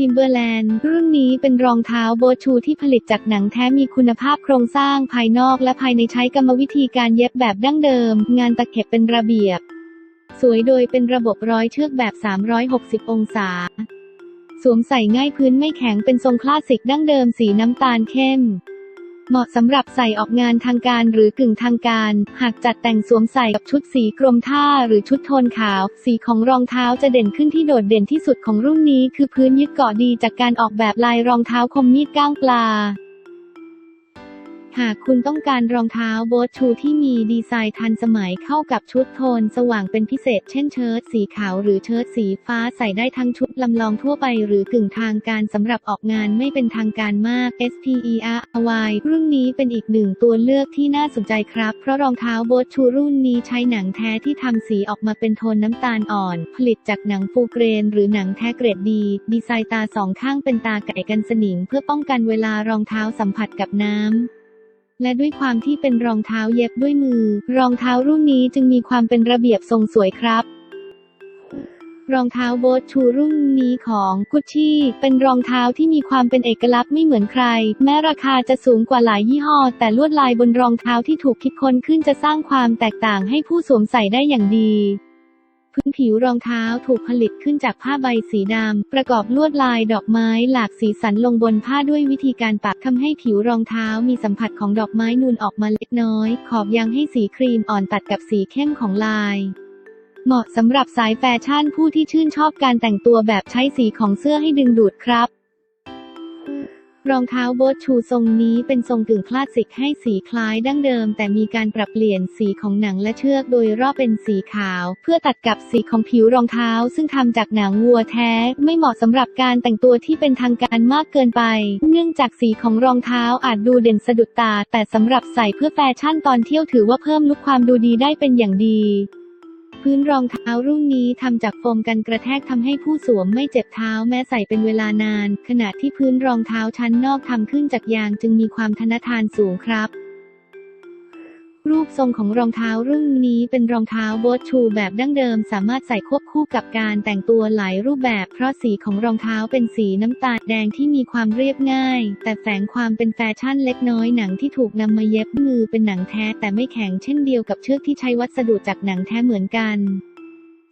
Timberland รุ่นนี้เป็นรองเท้าโบทชูที่ผลิตจากหนังแท้มีคุณภาพโครงสร้างภายนอกและภายในใช้กรรมวิธีการเย็บแบบดั้งเดิม งานตะเข็บเป็นระเบียบ สวยโดยเป็นระบบร้อยเชือกแบบ 360 องศา สวมใส่ง่ายพื้นไม่แข็งเป็นทรงคลาสสิกดั้งเดิมสีน้ำตาลเข้ม เหมาะสำหรับใส่ออกงานทางการหรือกึ่งทางการ หากจัดแต่งสวมใส่กับชุดสีกรมท่าหรือชุดโทนขาว สีของรองเท้าจะเด่นขึ้นที่โดดเด่นที่สุดของรุ่นนี้ คือพื้นยึดเกาะดีจากการออกแบบลายรองเท้าคมมีดก้างปลา หากคุณต้องการรองเท้าโบ๊ทชูที่มีดีไซน์ทันสมัยเข้ากับชุดโทนสว่างเป็นพิเศษ เช่นเชิ้ตสีขาวหรือเชิ้ตสีฟ้าใส่ได้ทั้งชุดลำลองทั่วไปหรือกึ่งทางการสำหรับออกงานไม่เป็นทางการมาก SPER Y รุ่นนี้เป็นอีกหนึ่งตัวเลือกที่น่าสนใจครับ เพราะรองเท้าโบ๊ทชูรุ่นนี้ใช้หนังแท้ที่ทำสีออกมาเป็นโทนน้ำตาลอ่อน ผลิตจากหนังฟูเกรน หรือหนังแท้เกรดดี ดีไซน์ตาสองข้างเป็นตาไก่กันสนิมเพื่อป้องกันเวลารองเท้าสัมผัสกับน้ำ และด้วยความที่เป็นรองเท้าเย็บด้วยมือ รองเท้ารุ่นนี้จึงมีความเป็นระเบียบทรงสวยครับ รองเท้าโบ๊ทชูรุ่นนี้ของกุชชี่เป็นรองเท้าที่มีความเป็นเอกลักษณ์ไม่เหมือนใคร แม้ราคาจะสูงกว่าหลายยี่ห้อ แต่ลวดลายบนรองเท้าที่ถูกคิดค้นขึ้นจะสร้างความแตกต่างให้ผู้สวมใส่ได้อย่างดี พื้นผิวรองเท้าถูกผลิตขึ้นจากผ้าใบสีดำ ประกอบลวดลายดอกไม้หลากสีสันลงบนผ้าด้วยวิธีการปักทำให้ผิวรองเท้ามีสัมผัสของดอกไม้นูนออกมาเล็กน้อย ขอบยังให้สีครีมอ่อนตัดกับสีเข้มของลาย เหมาะสำหรับสายแฟชั่นผู้ที่ชื่นชอบการแต่งตัวแบบใช้สีของเสื้อให้ดึงดูดครับ รองเท้าโบ๊ทชูทรงนี้เป็นทรงกึ่งคลาสสิกให้สีคล้ายดั้งเดิม แต่มีการปรับเปลี่ยนสีของหนังและเชือกโดยรอบเป็นสีขาว เพื่อตัดกับสีของผิวรองเท้า ซึ่งทำจากหนังวัวแท้ ไม่เหมาะสำหรับการแต่งตัวที่เป็นทางการมากเกินไป เนื่องจากสีของรองเท้าอาจดูเด่นสะดุดตา แต่สำหรับใส่เพื่อแฟชั่นตอนเที่ยวถือว่าเพิ่มลุคความดูดีได้เป็นอย่างดี พื้นรองเท้ารุ่นนี้ทำจากโฟมกันกระแทกทำให้ผู้สวมไม่เจ็บเท้าแม้ใส่เป็นเวลานาน ขณะที่พื้นรองเท้าชั้นนอกทำขึ้นจากยางจึงมีความทนทานสูงครับ รูปทรงของรองเท้ารุ่นนี้เป็นรองเท้าโบ๊ทชูแบบดั้งเดิมสามารถใส่ควบคู่กับการแต่งตัวหลายรูปแบบเพราะสีของรองเท้าเป็นสีน้ำตาลแดงที่มีความเรียบง่าย แต่แฝงความเป็นแฟชั่นเล็กน้อยหนังที่ถูกนำมาเย็บมือเป็นหนังแท้แต่ไม่แข็งเช่นเดียวกับเชือกที่ใช้วัสดุจากหนังแท้เหมือนกัน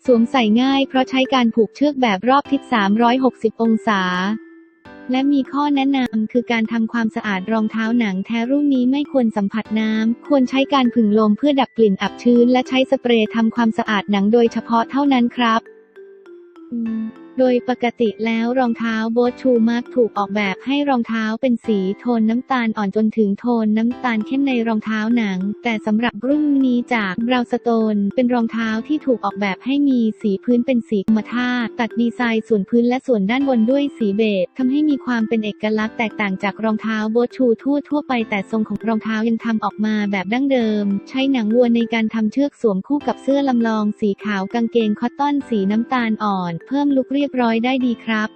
สวมใส่ง่ายเพราะใช้การผูกเชือกแบบรอบทิศ 360 องศา และมีข้อแนะนำคือการทำความสะอาดรองเท้าหนังแท้รุ่นนี้ไม่ควรสัมผัสน้ำ ควรใช้การผึ่งลมเพื่อดับกลิ่นอับชื้น และใช้สเปรย์ทำความสะอาดหนังโดยเฉพาะเท่านั้นครับ โดยปกติแล้วรองเท้าโบ๊ทชูมักถูกออกแบบให้รองเท้าเป็นสีโทนน้ำตาลอ่อนจนถึงโทนน้ำตาลเข้มในรองเท้าหนัง แต่สำหรับรุ่นนี้จากบราวสโตนเป็นรองเท้าที่ถูกออกแบบให้มีสีพื้นเป็นสีกรมท่าตุตัดดีไซน์ส่วนพื้นและส่วนด้านบนด้วยสีเบจทำให้มีความเป็นเอกลักษณ์แตกต่างจากรองเท้าโบ๊ทชูทั่วทั่วไปแต่ทรงของรองเท้ายังทำออกมาแบบดั้งเดิม ใช้หนังวัวในการทำเชือกสวมคู่กับเสื้อลำลองสีขาวกางเกงคอตตอนสีน้ำตาลอ่อน เพิ่มลุคเรียบร้อยได้ดีครับ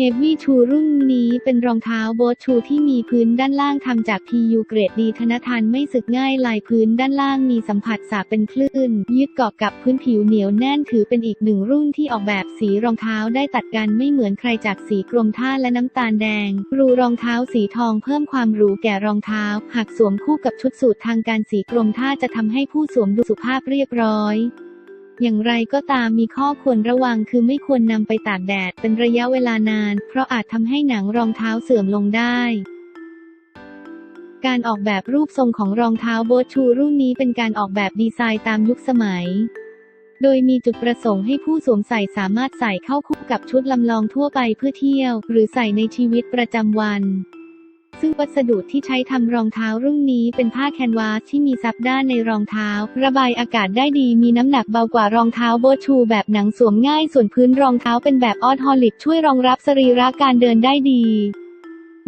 เฮฟวี่ชูรุ่นนี้เป็นรองเท้าโบ๊ทชูที่มีพื้นด้านล่างทำจาก PU เกรดดีธนทานไม่สึกง่ายลายพื้นด้านล่างมีสัมผัสสาเป็นคลื่นยึดเกาะกับพื้นผิวเหนียวแน่นถือเป็นอีกหนึ่งรุ่นที่ออกแบบสีรองเท้าได้ตัดกันไม่เหมือนใครจากสีกรมท่าและน้ำตาลแดง รูรองเท้าสีทองเพิ่มความหรูแก่รองเท้า หากสวมคู่กับชุดสูททางการสีกรมท่าจะทำให้ผู้สวมดูสุภาพเรียบร้อย อย่างไรก็ตามมีข้อควรระวังคือไม่ควรนำไปตากแดดเป็นระยะเวลานาน เพราะอาจทำให้หนังรองเท้าเสื่อมลงได้การออกแบบรูปทรงของรองเท้าโบทชูรุ่นนี้เป็นการออกแบบดีไซน์ตามยุคสมัย โดยมีจุดประสงค์ให้ผู้สวมใส่สามารถใส่เข้าคู่กับชุดลำลองทั่วไปเพื่อเที่ยว หรือใส่ในชีวิตประจำวัน ซึ่งวัสดุที่ใช้ทำรองเท้ารุ่นนี้เป็นผ้าแคนวาสที่มีซับด้านในรองเท้า ระบายอากาศได้ดีมีน้ำหนักเบากว่ารองเท้าโบชูแบบหนังสวมง่าย ส่วนพื้นรองเท้าเป็นแบบออทฮอลิปช่วยรองรับสรีระการเดินได้ดี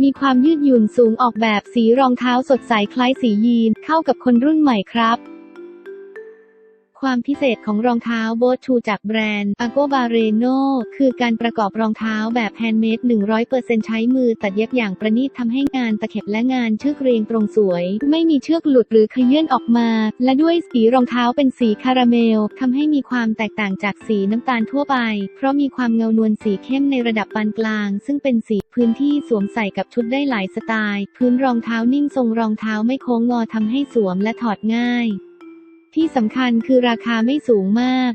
มีความยืดหยุ่นสูงออกแบบสีรองเท้าสดใสคล้ายสียีน เข้ากับคนรุ่นใหม่ครับ ความพิเศษของรองเท้าโบทูจากแบรนด์ a g o b a r e n o คือการประกอบรองเท้าแบบแฮนด์เมด 100%ใช้มือตัดเย็บอย่างประณีตทำให้งานตะเข็บและงานเชือกเรียงตรงสวย ไม่มีเชือกหลุดหรือขยื่นออกมา และด้วยสีรองเท้าเป็นสีคาราเมลทำให้มีความแตกต่างจากสีน้ำตาลทั่วไป เพราะมีความเงานวลสีเข้มในระดับปานกลาง ซึ่งเป็นสีพื้นที่สวมใส่กับชุดได้หลายสไตล์ พื้นรองเท้านิ่มทรงรองเท้าไม่โค้งงอทำให้สวมและถอดง่าย ที่สำคัญคือราคาไม่สูงมาก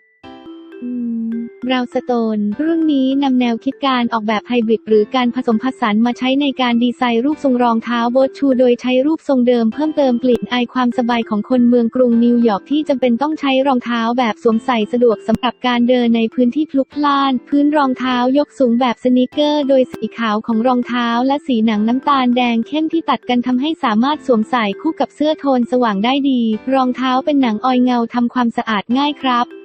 ราวสโตนรุ่นนี้นำแนวคิดการออกแบบไฮบริดหรือการผสมผสานมาใช้ในการดีไซน์รูปทรงรองเท้าโบทชู โดยใช้รูปทรงเดิมเพิ่มเติมกลิ่นอายความสบายของคนเมืองกรุงนิวยอร์กที่จำเป็นต้องใช้รองเท้าแบบสวมใส่สะดวกสำหรับการเดินในพื้นที่พลุกพล่าน พื้นรองเท้ายกสูงแบบสนิเกอร์ โดยสีขาวของรองเท้าและสีหนังน้ำตาลแดงเข้มที่ตัดกันทำให้สามารถสวมใส่คู่กับเสื้อโทนสว่างได้ดี รองเท้าเป็นหนังออยเงาทำความสะอาดง่ายครับ